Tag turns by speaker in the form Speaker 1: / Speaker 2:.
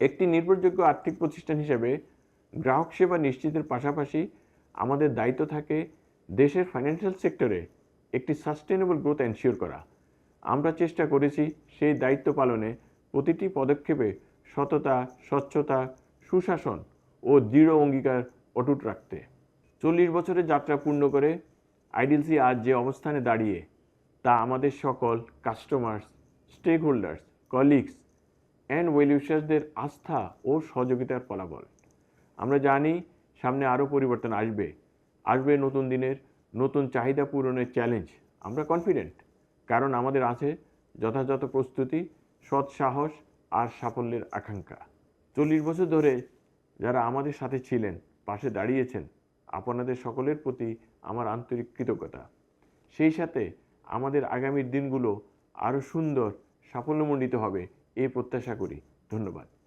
Speaker 1: একটি নির্ভরযোগ্য আর্থিক প্রতিষ্ঠান হিসেবে গ্রাহক সেবা নিশ্চিতের পাশাপাশি আমাদের দায়িত্ব থাকে দেশের ফাইন্যান্সিয়াল সেক্টরে একটি সাস্টেনেবল গ্রোথ এনশিওর করা। আমরা চেষ্টা করেছি সেই দায়িত্ব পালনে প্রতিটি পদক্ষেপে সততা, স্বচ্ছতা, সুশাসন ও দৃঢ় অঙ্গীকার অটুট রাখতে। চল্লিশ বছরের যাত্রা পূর্ণ করে আইডিএলসি আজ যে অবস্থানে দাঁড়িয়ে তা আমাদের সকল customers stake holders colleagues and ওয়েলিউশার্সদের আস্থা ও সহযোগিতার ফলাফল। আমরা জানি সামনে আরও পরিবর্তন আসবে। আসবে নতুন দিনের নতুন চাহিদা পূরণের চ্যালেঞ্জ আমরা কনফিডেন্ট কারণ আমাদের আছে যথাযথ প্রস্তুতি, সৎ সাহস আর সাফল্যের আকাঙ্ক্ষা। চল্লিশ বছর ধরে যারা আমাদের সাথে ছিলেন, পাশে দাঁড়িয়েছেন, আপনাদের সকলের প্রতি আমার আন্তরিক কৃতজ্ঞতা। সেই সাথে আমাদের আগামীর দিনগুলো আরও সুন্দর, সাফল্যমণ্ডিত হবে এই প্রত্যাশা করি। ধন্যবাদ।